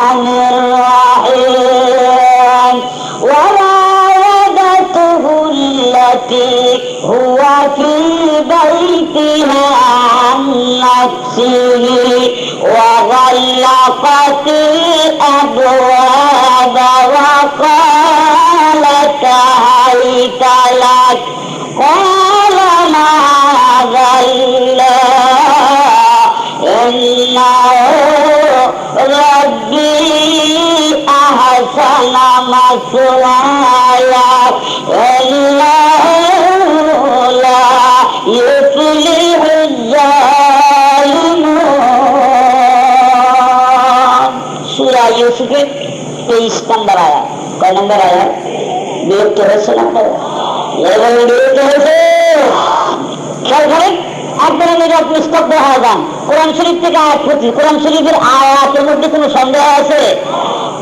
الرحيم. وراودته التي هو في بيتها عن نفسه وغلقت الأبواب وقالت هيت لك. قال معاذ الله إنه أحسن مثواي إنه لا يفلح الظالمون سورة يوسف তেইশ নম্বর আয়া কয় নম্বর আয়া বিরক্ত হয়েছে না এবার বিরক্ত হয়েছে খেয়াল করেন একদম নীরব নিস্তব্ধ হয়ে যান কোরআন শরীফ থেকে আয়াত পড়ছি কোরআন শরীফের আয়াতের মধ্যে কোনো সন্দেহ আছে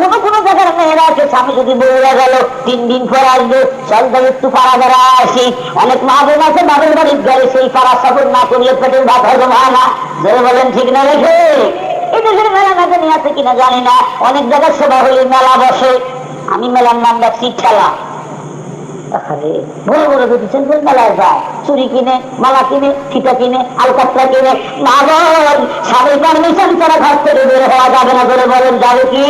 কোনো কোনো জায়গার মেয়েরা আছে। স্বামী যদি বউরা গেল, তিন দিন পর আসবে তাহলে একটু পাড়া বেড়া আসি অনেক মা বোন আছে বাবের বাড়ির গেলে সেই পাড়া সফর না করলে পেটের ভাত হজম হয় না। ধরে বলেন, ঠিক না রেখে মেলা আছে কিনা জানি না। অনেক জায়গায় সভা হলে মেলা বসে। আমি মেলার নাম খেলা বড় বড় মেলায় যায়, চুরি কিনে, মালা কিনে, ফিতা কিনে আলকাতরা কিনে না বল পারমিশন ছাড়া ঘর থেকে বের হওয়া যাবে না। করে বলেন, যাবে কি?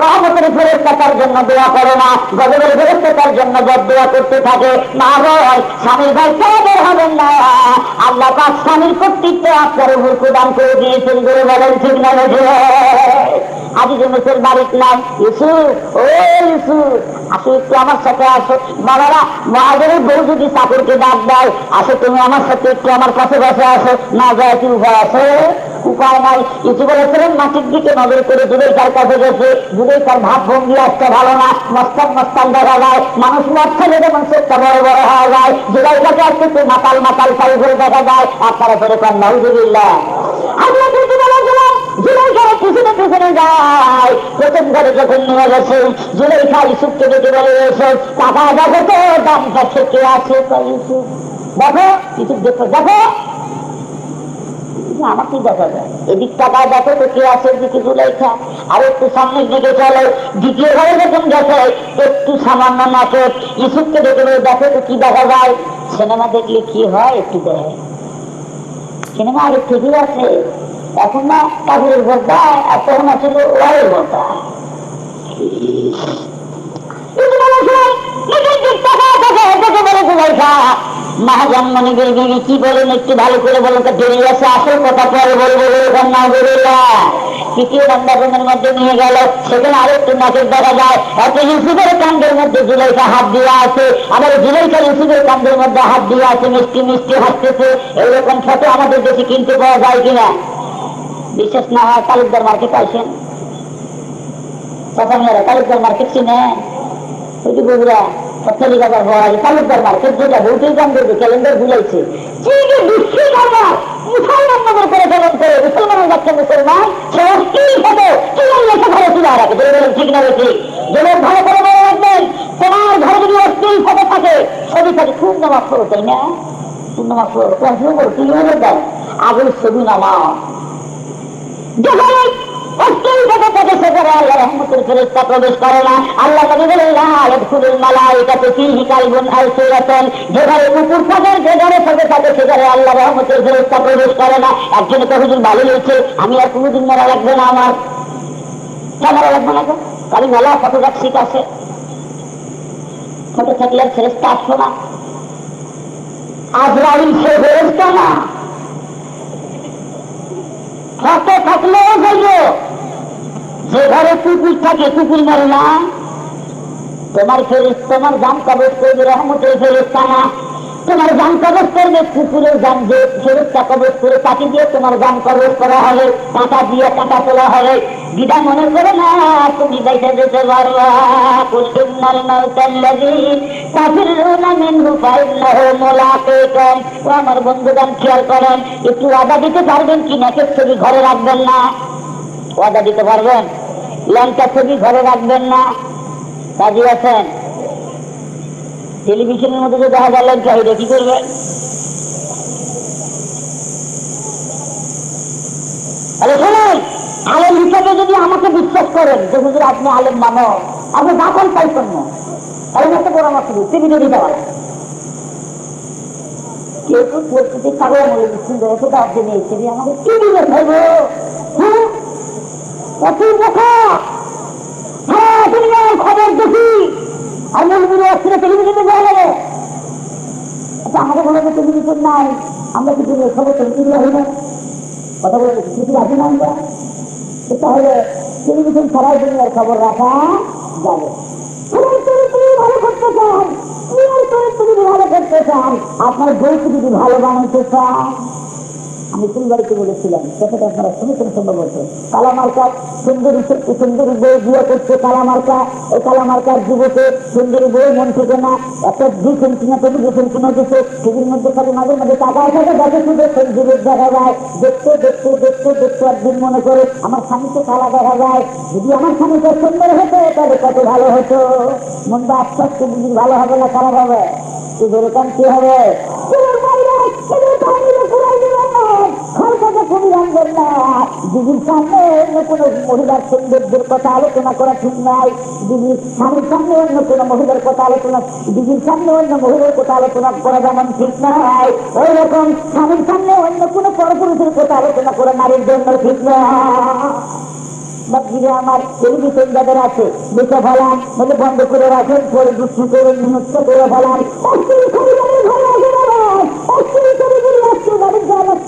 রহমতের ফেরস্তার জন্য দোয়া করো না। গজবের ফেরস্তার জন্য বদ করতে থাকে, না বল স্বামীর ভাই বের হবেন না। আল্লাহ পাক স্বামীর কর্তৃত্ব আপনার উপর প্রদান করে দিয়েছেন বলে বলেন ঠিক না আজিজ মেসের বাড়ির নাম ইসুফ ও ইসুফ আসো একটু আমার সাথে আসো। বাবারা মহাজের বউ যদি চাকরকে ডাক দেয়, আসো তুমি আমার সাথে একটু আমার কাছে বসে আসো। না যায় কি উপায় আছে? উপায় নাই। ইসু বলেছিলেন মাটির দিকে নজর করে দূরের তার কাছে গেছে। দূরের তার ভাব ভঙ্গি আসতে ভালো না। মস্তান মস্তান দেখা যায়। মানুষ মস্তানে যেমন চোখটা বড় বড় হওয়া যায়। জুলাইটাকে আসতে মাতাল মাতাল সাইজের দেখা যায়। আপনারা করে পান নাউজুবিল্লাহ আল্লাহ পিছনে যায়, প্রথম ঘরে যখন নিয়ে গেছে জুলাই খা ইসুফকে ডেকে বলে টাকা দেখো তো আছে দেখো ইসুফ দেখো দেখো। আর একটু সামনের দিকে চলো, দ্বিতীয় ঘরে যখন একটু সামান্য নাচে ইসুফকে ডেকে বলে, দেখো তো কি দেখা যায়? সিনেমা দেখলে কি হয়, একটু দেখে। সিনেমা আগে ঠিকই আছে। এখন না আছিল ওয়ারের কি বলেন, একটু ভালো করে তো আছে, আসল কথা পরে বলব বলবেন না বলিলা তৃতীয় মধ্যে নিয়ে গেল, সেখানে দেখা যায়। এত ইউসুফের কাণ্ডের মধ্যে জুলাইকা হাত দিয়ে আছে। আবার জুলাইকা ইউসুফের কাণ্ডের মধ্যে হাত দিয়ে আছে, মিষ্টি মিষ্টি হাসতেছে এইরকম ফটো আমাদের দেশে কিনতে পাওয়া যায় কিনা? বিশেষ না হয় তালুকদার মার্কেট আইসেন কথা মেয়েরা তালুকদার মার্কেট চিনে। ওই যে বগুড়া পথলি বাজার হওয়া আগে তালুকদার মার্কেট যেটা ভৌতিক গান করবে ক্যালেন্ডার বুঝাইছে ঠিক বিশ্বে বাবা মুসলমান নগর করে পালন করে মুসলমানের যাচ্ছে মুসলমান, সে অস্থির হবে। কি লেখা ঘরে তুলে রাখে? যদি বলেন ঠিক না ঠিক যেমন ভালো করে বলে যদি কোন একজনে তো হুজুর, ভালো হয়েছে। আমি আর কোনোদিন মরা লাগবে না আমার। লাগবে না কালি মেলা ফটোগ্রাফ ঠিক আছে। ফটো থাকলে ফেরেস্তা আসব না। আজরাইল না। ফটো থাকলেও বলব যে ঘরে কুকুর থাকে, কুকুর মারে না। তোমার ফেরিস তোমার দাম করবে রহমতের ফেরিস্তা না। তোমার গান কবজ করবে কুকুরের গান যে ফেরতটা কবজ করে তাকে দিয়ে তোমার গান কবজ করা হবে কাঁটা দিয়ে কাঁটা তোলা হবে। বিদা মনে করে না, তুমি বাইতে যেতে পারবা। মুলাকীকুম ও আমার বন্ধুগণ, খেয়াল করেন, একটু ওয়াদা দিতে পারবেন কি নাকের ছবি ঘরে রাখবেন না? ওয়াদা দিতে পারবেন? লঙ্কা ছবি ঘরে রাখবেন না? কাজী আছেন? টেলিভিশনের মধ্যে দেখা গেল চাহিদা কি করবেন আরে হিসেবে যদি আমাকে বিশ্বাস করেন যে হুজুর আপনি আলেম মানো আপনি দাখন চাইছেন না তাহলে একটা পরামর্শ টিভিতে দিতে পারেন কেউ তো প্রকৃতি কাগজ বলে দিচ্ছেন যে দাম দিয়ে নিয়েছে আমাকে টিভি দেখাবো হ্যাঁ? কত দেখা হ্যাঁ তুমি খবর দেখি আর মনে আসলে টেলিভিশনে দেওয়া যাবে আচ্ছা আমাদের টেলিভিশন নাই, আমরা কিছু সবাই টেলিভিশন হই না। কথা বলে কিছু রাখি না আমরা। তাহলে টেলিভিশন ছাড়াই দুনিয়ার খবর রাখা যাবে। আপনার বই যদি ভালো বানাইতে চান? আমি ফুলবাড়িতে বলেছিলাম? কথাটা আপনারা শুনেছেন সম্ভবত কালামার্কা, সুন্দরী সুন্দরী বই বিয়ে করছে কালামার্কা। ওই কালামার্কার যুবকে সুন্দরী বই মন থেকে না, একটা দিয়েছেন কিনা টেলিভিশন কিনে দিচ্ছে টিভির মধ্যে খালি মাঝে মাঝে টাকা থাকে, দেখে শুধু সেই যুবক দেখা যায়। দেখতে দেখতে দেখতে দেখতে একদিন মনে করে, আমার স্বামীকে কালা দেখা যায়। যদি আমার স্বামীকে সুন্দর হতো, তাহলে কত ভালো হতো। মনটা আস্তে আস্তে ভালো হবে না খারাপ হবে? কি হবে? দিদির সামনে অন্য কোনো মহিলার সৌন্দর্যের কথা আলোচনা করা ঠিক নাই। দিদির স্বামীর সামনে অন্য কোনো মহিলার কথা আলোচনা, দিদির সামনে অন্য মহিলার কথা আলোচনা করা যেমন ঠিক নাই। ওই রকম স্বামীর সামনে অন্য কোনো পরপুরুষের কথা আলোচনা করা নারীর জন্য ঠিক না। আমার টেলিভিশন যাদের আছে দেখে ফেলাম বলে বন্ধ করে রাখেন, পরে দুষ্টি করে নিহত করে ফেলাম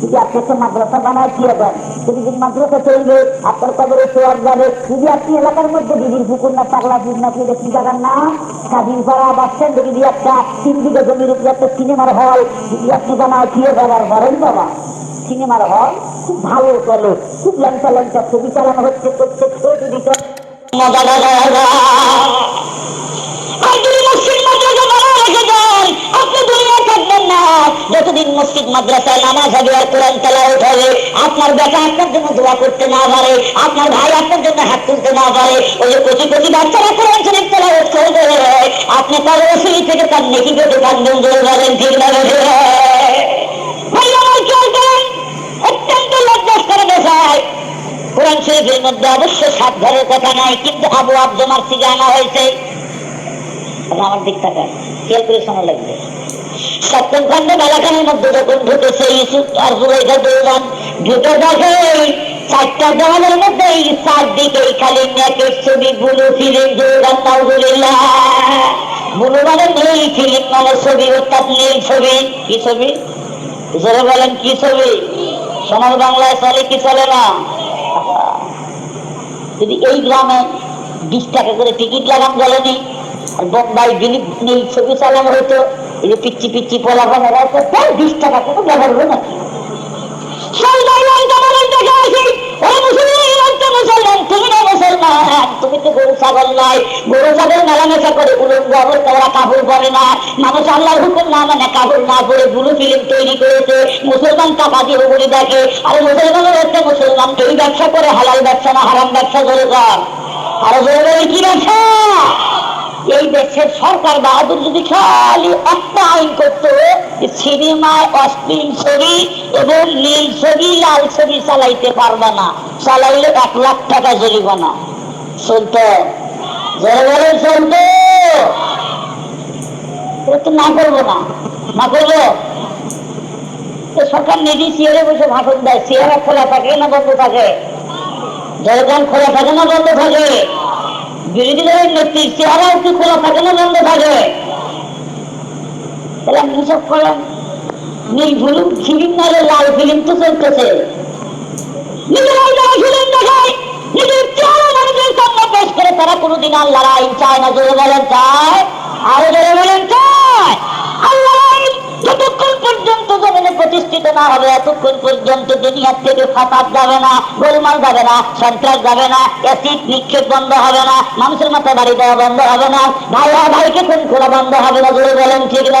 যদি আপনি একটা মাদ্রাসা বানায় দিয়ে দেন যদি মাদ্রাসা চলবে, আপনার কবরে সোয়ার যাবে। যদি আপনি এলাকার মধ্যে দিদির পুকুর না পাগলা দিন না দিয়ে কি জায়গার না? কাদির পাড়া বাস স্ট্যান্ডে যদি একটা তিন বিঘা জমির উপরে একটা সিনেমার হল। যদি আপনি বানায় দিয়ে দেওয়ার বলেন বাবা, সিনেমার হল খুব ভালো চলে। খুব লঞ্চা লঞ্চা ছবি চালানো হচ্ছে, প্রত্যেক ছবি আপনি না। যতদিন মসজিদ, মাদ্রাসায় নামাজ হবে আর কোরআন তেলাওয়াত হবে, আপনার বেটা আপনার জন্য দোয়া করতে না পারে, আপনার ভাই আপনার জন্য হাত তুলতে না পারে, ওই যে কোটি কোটি বাচ্চারা কোরআন শরীফ তেলাওয়াত করবে। আপনি তার ওসিলি থেকে তার নেকি পেতে কান্দন জোর বলেন ঠিক না ভাই, আমার করেন, অত্যন্ত লজ্জাস্কর কোরআন শরীফের মধ্যে অবশ্য ঘরের কথা নাই, কিন্তু আবু আব্দমার থেকে আনা হয়েছে। আমার দিক থাকে খেয়াল করে শোনা লাগবে। সপ্তম খন্ডে মেলাখানের মধ্যে যখন ঢুকেছে ইসুফ আর জুলাইখা দৌড়ান ঢুকে দেখে চারটা দেওয়ালের মধ্যে চারদিকে খালি নেকের ছবি বুলু ফিলিম দৌড়ান নাউজুলিল্লাহ বুলু মানে নীল ফিলিম মানে ছবি, অর্থাৎ নীল ছবি। কি ছবি? জোরে বলেন কি ছবি? সমাজ বাংলায় চলে কি চলে না? যদি এই গ্রামে বিশ টাকা করে টিকিট লাগান বলেনি, আর বোম্বাই দিলীপ নীল ছবি চালানো হতো এই পিচ্ছি পিচ্ছি পোলাপান ওরা তো তাই বিশ টাকা কোনো ব্যবহার পরে না। পরে বুলু তৈরি করেছে। মুসলমান টাকা দিয়ে দেখে। আর মুসলমানের হচ্ছে মুসলমান। এই ব্যবসা করে, হালাল ব্যবসা না, হারাম ব্যবসা করে কর আরও কি ব্যবসা? এই দেশের সরকার বাহাদুর যদি খালি একটা আইন করতো সিনেমায় অশ্লীল ছবি এবং নীল ছবি, লাল ছবি চালাইতে পারবে না। চালাইলে এক লাখ টাকা জরিমানা। বলে চলতো তো না করব না। না সরকার ভাষণ দেয়। চেয়ারা খোলা থাকে না, বন্ধ থাকে? দরজান খোলা থাকে না, বন্ধ থাকে? বিরোধী দলের নেত্রীর চেহারা একটু খোলা থাকে? না বন্ধ থাকে নীল ভুলুম ফিল্ম নাহলে লাল ফিল্ম তো চলতেছে। ফিল্ম তারা কোনোদিন আল্লাহর আইন চায় না। জোরে বলেন চায়, আরও জোরে বলেন চায়। আল্লাহর আইন যতক্ষণ পর্যন্ত জমিনে প্রতিষ্ঠিত না হবে, এতক্ষণ পর্যন্ত দুনিয়ার থেকে ফাঁপাত যাবে না, গোলমাল যাবে না, সন্ত্রাস যাবে না, অ্যাসিড নিক্ষেপ বন্ধ হবে না, মানুষের মাথা বাড়ি দেওয়া বন্ধ হবে না। ভাইয়া ভাইকে খুন করা বন্ধ হবে না বলে বলেন ঠিক না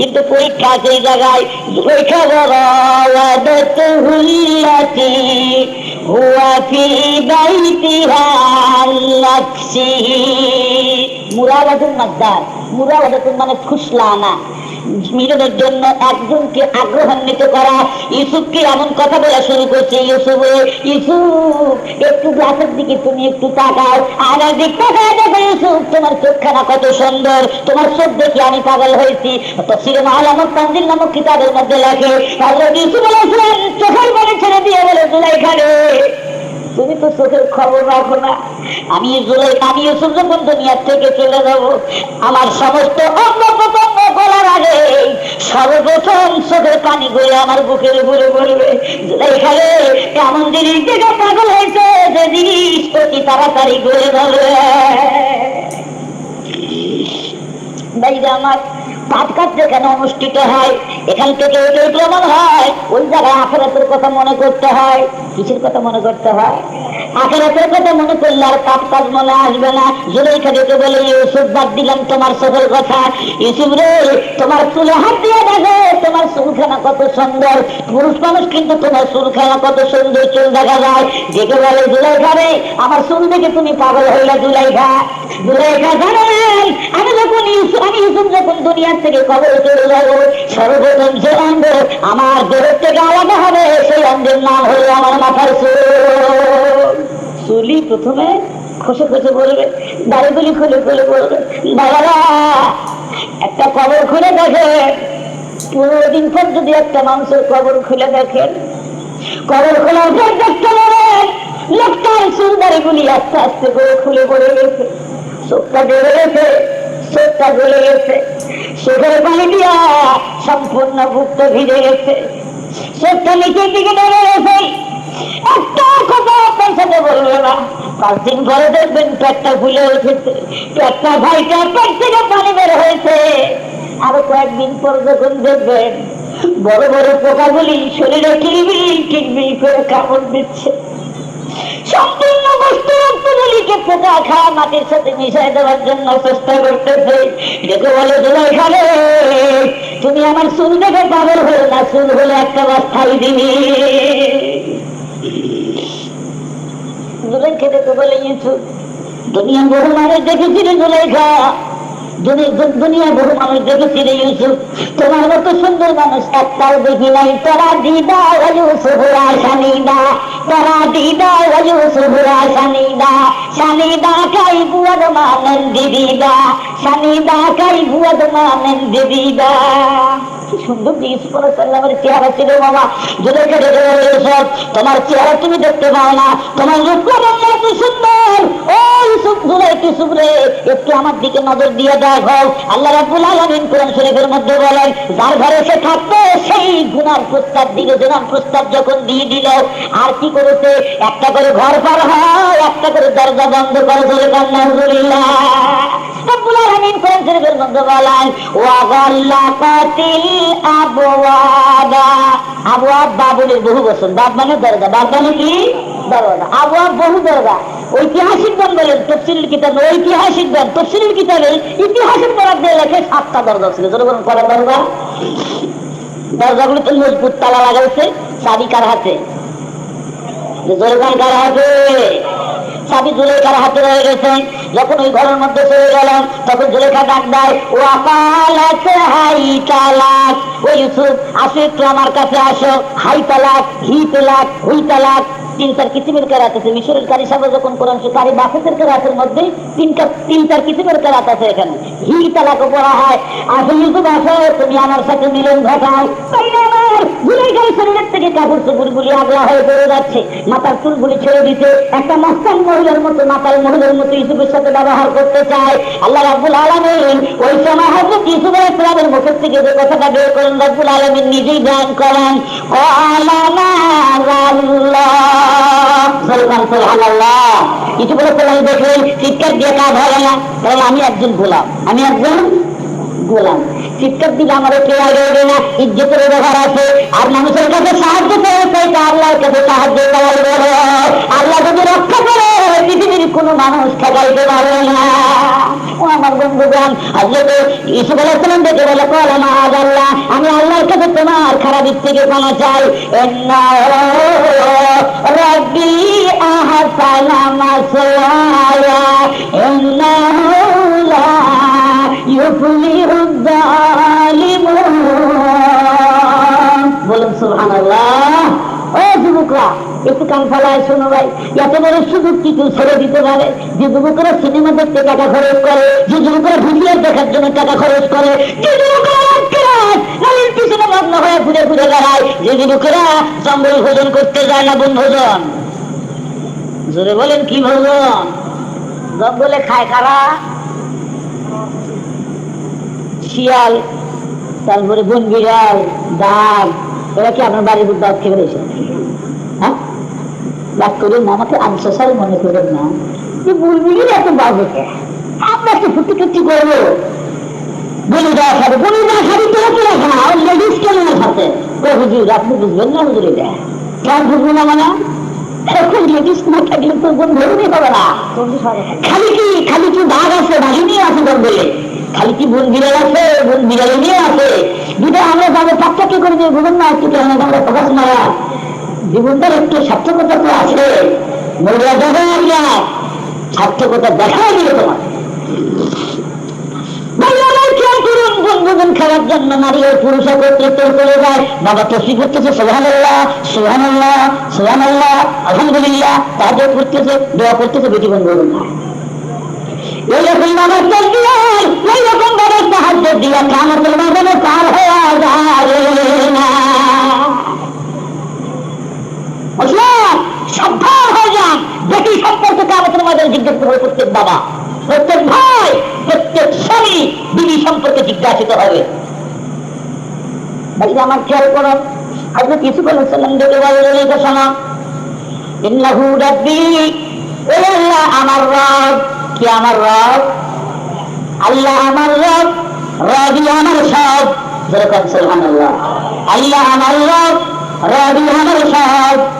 কিন্তু পরীক্ষা সেই জায়গায় বরাদত হুল্লাতি, হুয়া ফি বাইতিহা নাফসি। মুরাদাতুন মাদ্দার মুরাদাতুন মানে ফুসলানা মিলনের জন্য একজনকে আগ্রহান্বিত করা। ইউসুফকে এমন কথা বলা শুরু করছে। ইউসুফ ইউসুফ, একটু গ্লাসের দিকে তুমি একটু তাকাও। আমার দিক তাকায় দেখো ইউসুফ, তোমার চোখখানা কত সুন্দর। তোমার চোখ দেখে আমি পাগল হয়েছি। তানজিল নামক কিতাবের মধ্যে চোখের পানি ছেড়ে দিয়ে বলে তুমি তো চোখের খবর রাখো না। আমি জুলাই, আমি ইউসুফ যখন দুনিয়ার থেকে চলে যাব, আমার সমস্ত অঙ্গ গলার আগে সর্বপ্রথম চোখের পানি আমার বুকের উপরে পড়বে। এমন জিনিস পাগল হয়েছে যে জিনিস তাড়াতাড়ি ধরবে আমার অনুষ্ঠিত হয়? এখান থেকে ওই প্রমাণ হয়। ওই জায়গায় আখেরাতের কথা মনে করতে হয়। কিসের কথা মনে করতে হয়? আখেরাতের কথা মনে করলে আর পাপ কাজ মনে আসবে না। জুলেখা দেখে বলে ইউসুফ, বাদ দিলাম তোমার সকল কথা। ইউসুফ রে, তোমার চুলে হাত দিয়ে দেখো, তোমার চুলখানা কত সুন্দর। পুরুষ মানুষ কিন্তু তোমার চুলখানা কত সুন্দর চুল দেখা যায়। দেখে বলে, জুলাইখা রে, আমার চুল দেখে তুমি পাগল হইলা, জুলাইখা। জুলাইখা জানেন আমি যখন ইউসুফ আমি ইউসুফ যখন দুনিয়ার থেকে কবর চলে যাব, সর্বপ্রথম যে অঙ্গ আমার দেহের থেকে আলাদা হবে, সেই অঙ্গের নাম হলো আমার মাথার চুল। চুলি প্রথমে খসে খসে বলবে দাড়িগুলি খুলে খুলে বলবে বাবারা একটা কবর খুলে দেখে। পনেরো দিন পর যদি একটা মানুষের কবর খুলে দেখেন কবর খোলা পর দেখতে পাবেন লোকটার চুল দাড়িগুলি আস্তে আস্তে করে খুলে পড়ে গেছে। চোখটা বেড়ে গেছে চোখটা গলে গেছে। চোখের পানি দিয়া সম্পূর্ণ বুকটা ভিজে গেছে। চোখটা নিচের দিকে নেমে গেছে। সম্পূর্ণ বস্তু রক্তগুলিকে পোকা খাওয়া মাটির সাথে মিশাই দেওয়ার জন্য চেষ্টা করতেছে বলে খালে তুমি আমার দেখে পাগল হলো না, চুল হলে একটা অস্থায়ী দিবি। জুলাই খেতে তো বলে দুনিয়া বহু মানুষ দেখেছি রে জুলাইখা দুনিয়া বহু মানুষ দেখেছি রে ইউসুফ। তোমার মতো সুন্দর মানুষ একটাও দেখি নাই। তোরা দিদা ইউসুফরা সানিদা তোরা দিদা ইউসুফরা সানিদা সানিদা কাই বুয়াদ মানন দিদিদা। সানিদা মধ্যে বলেন, যার ঘরে সে থাকতো সেই গুনার প্রস্তাব দিল গুনার প্রস্তাব যখন দিয়ে দিল, আর কি করেছে? একটা করে ঘর পার হয়, একটা করে দরজা বন্ধ করে ধরে কান্না হুজুরিল্লাহ। রাব্বুল আলামিন কোরআন আবওয়াবা আবওয়াব বাবুলের বহু বছর বাব মানে দরজা বাব মানে কি? দরজা আবওয়াব বহু দরজা ঐতিহাসিক গান বলেন তফসিলের কিতাব, ঐতিহাসিক গান তফসিলের কিতাবে ইতিহাসের বরাদ্দে লেখে সাতটা দরজা ছিল। যেটা বলেন, কটা দরজা দরজাগুলো তো মজবুত তালা লাগাইছে, চাবি কার হাতে? জোরগান কার হাতে? চাবি জুলেখার হাতে রয়ে গেছেন। যখন ওই ঘরের মধ্যে চলে গেলাম, তখন জুলেখা ডাক দেয় ও আকালাত হাই তালাক ও ইউসুফ আসো একটু আমার কাছে আসো। হাই তালাক হি তালাক হুই তালাক তিন সাথে চুলগুলি ছেড়ে দিতে একটা মাস্তান মহিলার মতো, মাতাল মহিলার মতো ইউসুফের সাথে ব্যবহার করতে চায়। আল্লাহ রাব্বুল আলামিন ওই সময় হযরত ইউসুফ আলাইহিস সালামের মুখের থেকে যে কথাটা বের করেন, রাব্বুল আলামিন নিজেই বয়ান করেন। ক্বালা কিছু বলে কোরআন দেখলেন চিৎকার দিয়ে কাজ হবে না। কারণ আমি একজন গোলাম। আমি একজন গোলাম। চিৎকার দিলে আমার কে আগে না ইজ্জতের ব্যবহার আছে। আর মানুষের কাছে সাহায্য চাইতে আল্লাহর কাছে সাহায্য আল্লাহ যদি রক্ষা করে, পৃথিবীর কোনো মানুষ ঠেকাইতে পারবে না। আমার আলাইসালাম দেখে বলে, কল আল্লাহ আমি আল্লাহর কাছে তোমার খারাপ থেকে ক্ষমা চাই। রব্বি আহসানা মাসওয়ায়া ইন্নাহু লা ইউফলিহু الظالمون বলুন সুবহানাল্লাহ ও যুবকরা একটু কান ফালায় শোনো ভাই এত বড় সুযোগ কি কেউ ছেড়ে দিতে পারে যে যুবকরা সিনেমা দেখতে টাকা খরচ করে যে যুবকরা ভিডিও দেখার জন্য টাকা খরচ করে যে যুবকরা রাত মগ্ন হয়ে ঘুরে ঘুরে বেড়ায়। যে যুবকরা জঙ্গল ভোজন করতে যায় না বন ভোজন জোরে বলেন কি ভোজন? জঙ্গলে খায় কারা? শিয়াল, তারপরে বন বিড়াল দাগ এরা কি আপনার বাড়ির দাঁত খেয়ে রয়েছে হ্যাঁ? রাগ করেন আমাকে আনসার মনে করেন না। বুলবুলির এত বাবু আপনার তো ফুটি টুটি করব? বলি দেওয়া খাবে বলি দেওয়া খাবি তো রাখা আর লেডিস না সাথে হুজুর আপনি বুঝবেন না হুজুর এটা কেন বুঝব না মানে? লেডিস না না? খালি কি, খালি আছে বাঘিনী আছে খালি কি আছে নিয়ে আছে? না আমরা একটু সার্থকতা তো আছে। সার্থকতা দেখা দিলে তোমার ভাইয়ারা খেয়াল বন্ধুগণ খাওয়ার জন্য নারী পুরুষ চলে যায় বাবা তসি করতেছে আলহামদুলিল্লাহ করতেছে করতেছে, বেটি যায় না। বেটি সম্পর্কে জিজ্ঞেস করবে প্রত্যেক বাবা। প্রত্যেক ভাই, প্রত্যেক স্বামী বিবি সম্পর্কে জিজ্ঞাসিত হবে। আমার খেয়াল করো। এই ঘোষণা ইন্নাহু রাব্বি, ও আল্লাহ আমার রব। কি আমার রব? আল্লাহ আমার রব, রবি আমার সব। যেরকম আল্লাহ আমার রব, রবি আমার সব।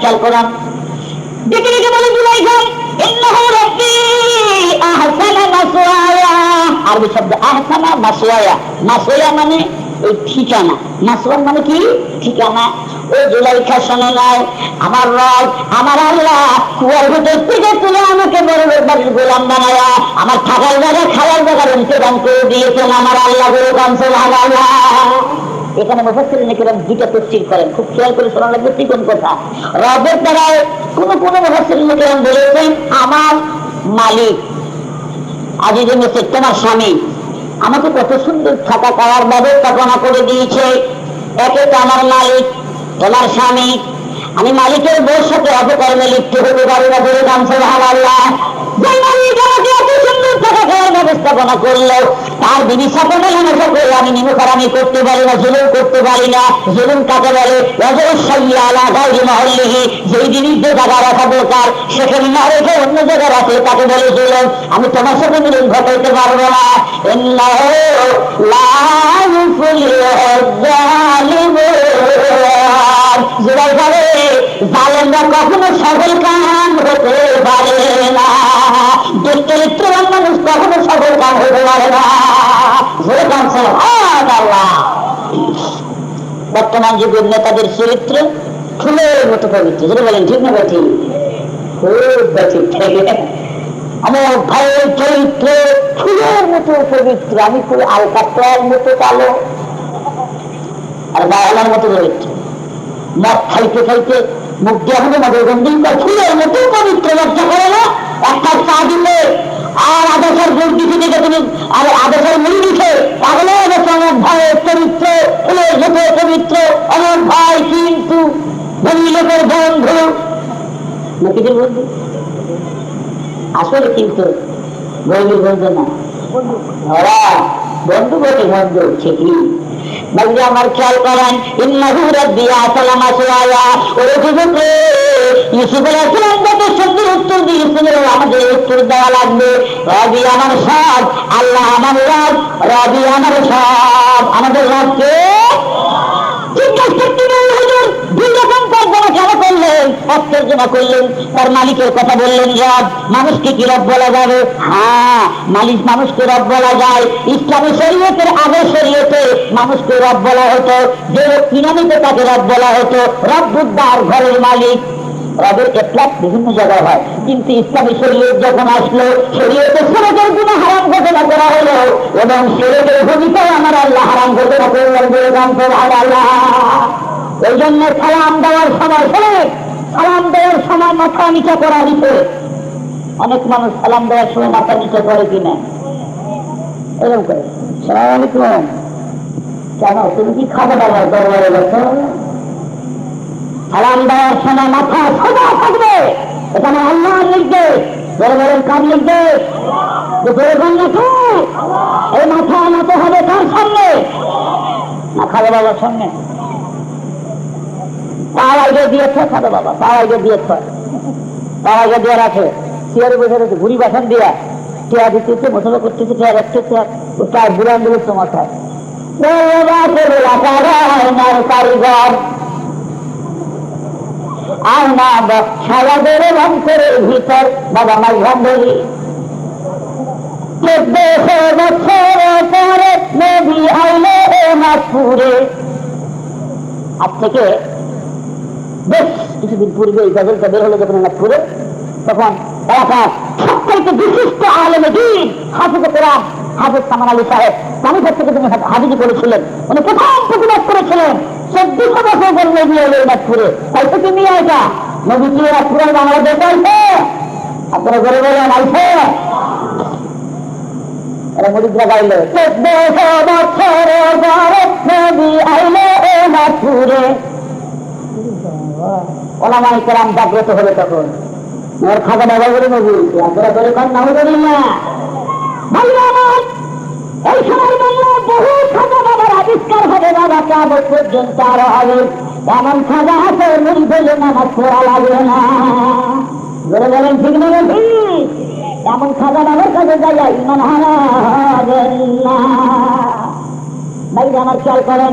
খেয়াল মাসওয়ায়া। মানে মানে আমার রব, আমার আল্লাহ থেকে তুলে আমাকে বড় বাড়ির গোলাম বানায়া, আমার থাকার জায়গা খাওয়ার জায়গার ইন্তজাম করে দিয়েছেন, আমার আল্লাহ গুরু কামসুল আল্লাহ এখানে মুফাসসির নিকেরাম দুইটা তফসির করেন। খুব খেয়াল করে শোনা লাগবে কোন কথা। রবের দ্বারায় কোন কোন মুফাসসির নিকেরাম বলেছেন, আমার মালিক আজিজে মেসে তোমার স্বামী আমাকে কত সুন্দর থাকা খাওয়ার ব্যবস্থাপনা করে দিয়েছে। একে তো আমার মালিক, তোমার স্বামী। আমি মালিকের বউর সাথে অপকর্মে লিপ্ত হতে পারি না বলে গামছে আল্লাহ। ব্যবস্থাপনা করল তার আমি করতে পারি না, জুলুম করতে পারি না। জুলুম কাকে বলে? যেই জায়গা রাখা দরকার, সেখানে না রেখে অন্য জায়গায় রাখলে তাকে বলে জুলুম। আমি তোমার সাথে মিলন ঘটাইতে পারব না। কখনো সফল কাম হতে পারে না। বর্তমান যুগের নেতাদের চরিত্র ফুলের মতো পবিত্র। যেটা বলেন, ঠিক না ঠিক খুব থেকে আমার ভাইয়ের চরিত্র ফুলের মতো পবিত্র, আমি খুব আলকাতার মতো কালো। আর বায়ালার মতো চরিত্র মদ খাইতে খাইতে না একটা আর আদেশের গুড় দিতে দিতে তুমি, আর আদেশের মুড়ি ভাই কিন্তু ধনী লোকের বন্ধু নাকিদের বন্ধু আসলে কিন্তু গরিবের বন্ধু না। ওরা বন্ধু বটে বন্ধু ঠিকই বলবে আমার খেয়াল করেন, ইন্নাহু রাব্বি সালাম আসলায়া ওরে ইউসুফ আলাইহিস কত সুন্দর উত্তর দিয়েছিল আমাদের উত্তর দেওয়া লাগবে। রবি আমার সব, আল্লাহ আমার রব আমার সব। আমাদের রবকে করতে গেলে হুজুর দুই রকম তর্জমা কেন করলেন তর্জমা করলেন, তার মালিকের কথা বললেন, রব, মানুষকে কি রব বলা যাবে? হ্যাঁ মালিক মানুষকে রব বলা যায়। ইসলামী শরীয়তের আগের শরীয়তে মানুষকে রব বলা হতো, যে কিনামিতে তাকে রব বলা হতো। রব বুদ্ধার ঘরের মালিক। রবের এটলাক বিভিন্ন জায়গায় হয়। কিন্তু ইসলামী শরীয়ত যখন আসলো শরীয়তে সেরেকের গুণ হারাম ঘোষণা করা হলো, এবং সেরেকের ভূমিকায় আমার আল্লাহ হারাম ঘোষণা করলেন বলে জানতে আল্লাহ। এই জন্য সালাম দেওয়ার সময় শোনে সালাম দেওয়ার সময় মাথা নিচা করা নিতে অনেক মানুষ সালাম দেওয়ার সময় মাথা নিচা করে কিনা? এরকম কেন? তুমি কি খাবে সময় মাথা থাকবে। এখানে মাথা হবে সামনে? না বাবার সামনে। পাওয়ার দিয়েছে খাবে বাবা দিয়ে চেয়ারে বসে রয়েছে ঘুরি বাসন চেয়ার দিতেছে করতেছে চেয়ার প্রায় বুড়ান ভিতর। বাবা পরে আজ থেকে বেশ, কিছুদিন পূর্বে এই গজলটা বের হলো যখন নাগপুরে তখন এলাকার সবচাইতে বিশিষ্ট আলেমে দিন হাফিজ কোরআন হাফিজ সামান আলী সাহেব পানিঘাট থেকে তিনি হাজিজি করেছিলেন। উনি প্রথম প্রতিবাদ করেছিলেন চব্বিশশো বছর পর নদী এলো নাগপুরে তাই তো তুমি এটা নদী কি এরা পুরান বাংলাদেশ আইছে আপনারা করে বলেন আইছে এরা মুরিদরা গাইলে, চোদ্দশো বছর পরে নদী আইলে নাগপুরে ওলামাই কেরাম জাগ্রত হলো তখন। ওর খাতা ব্যবহার করে নবী, আপনারা করে কন নাও করেন না? এই সময় বলল, বহু খাতা বাবার আবিষ্কার হবে, বাবা কাবত পর্যন্ত আরও হবে। এমন খাজা আছে মুড়ি ফেলে নামাজ পড়া লাগবে না। বলে বলেন আমার খেয়াল করেন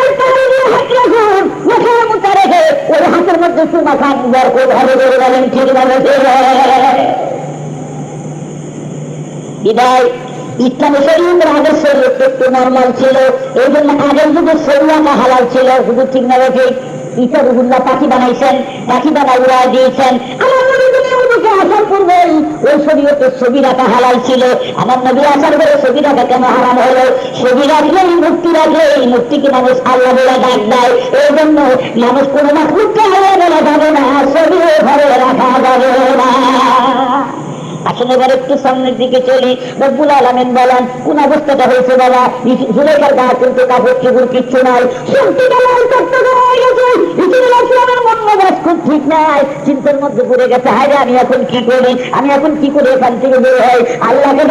বিদায়। ইসলামী একটু নর্মাল ছিল, এই জন্য আগের যুগের শরীয়তা হালাল ছিল। ঠিক না রেখে রুহুল্লাহ পাখি বানাইছেন, পাখি বানাই উড়াই দিয়েছেন। পূর্বেই ওই শরীয়তে ছবি রাখা হালাল ছিল। আমার নবী আসার পরে ছবি রাখা কেন হারাম হলো? ছবি রাখলেই মূর্তি রাখলে এই মূর্তিকে মানুষ আল্লাহ বলে ডাক দেয়। এই জন্য মানুষ কোনো মাখলুককে আল্লাহ বলা যাবে না ছবি ঘরে রাখা যাবে না। আসুন এবার একটু সামনের দিকে চলি। রব্বুল আলমেন বলেন, কোন অবস্থাটা হয়েছে বাবা? জুলেখার গা কিন্তু কাপড় চুপুর কিচ্ছু নাই। আমি এখন কি করি? আমি এখন কি করে এখান থেকে বের হই? আল্লাহকে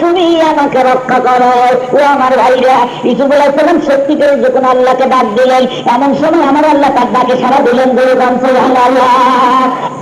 তুমি আমাকে রক্ষা করো। ও আমার ভাইরা ইসুফ আলাইসালাম সত্যি করে যখন আল্লাহকে ডাক দিলেন, এমন সময় আমার আল্লাহ তার ডাকে সারা দিলেন, বলে, গান আল্লাহ।